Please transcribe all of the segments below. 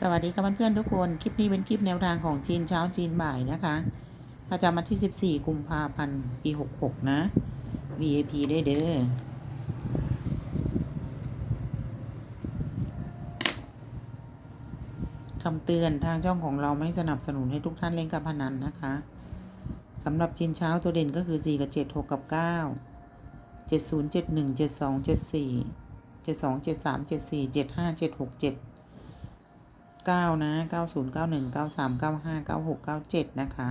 สวัสดีค่ะเพื่อนๆทุกคน คลิปนี้เป็นคลิปแนวทางของจีนเช้าจีนบ่ายนะคะ ประจำวันที่ 14 กุมภาพันธ์ปี 66 นะ VIP ได้เด้อคำเตือนทางช่องของเราไม่สนับสนุนให้ทุกท่านเล่นการพนันนะคะสำหรับจีนเช้าตัวเด่นก็คือ 4 กับ 7 6 กับ 9 70 71 72 74 72 73 74 75 76 7 9 นะ 90 91 93 95 96 97 นะคะ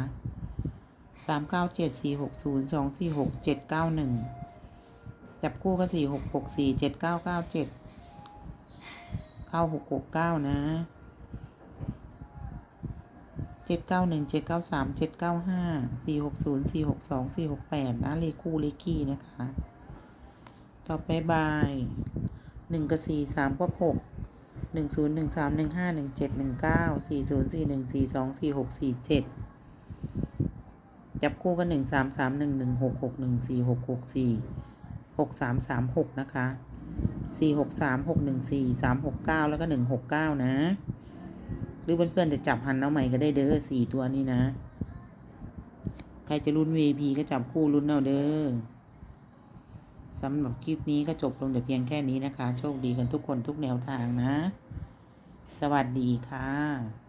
397 460 246 791 จับคู่ก็4664 7997 9669 นะ791 793 795 460 462 468นะเลคู่เลขคี่นะคะ ต่อไปบาย1กับ4 3กับ6 หนึ่งศูนย์หนึ่งสามหนึ่งห้าหนึ่งเจ็ดหนึ่งเก้าสี่ศูนย์สี่หนึ่งสี่สองสี่หกสี่เจ็ดจับคู่กันหนึ่งสามสามหนึ่งหนึ่งหกหกหนึ่งสี่หกหกสี่หกสามสามหกนะคะสี่หกสามหกหนึ่งสี่สามหกเก้าแล้วก็หนึ่งหกเก้านะ หรือเพื่อนๆจะจับหันเอาใหม่ก็ได้เด้อสี่ตัวนี้นะ ใครจะรุ่น VIP ก็จับคู่รุ่นเอาเด้อ สำหรับคลิปนี้ก็จบลงแต่เพียงแค่นี้นะคะ โชคดีกันทุกคนทุกแนวทางนะ สวัสดีค่ะ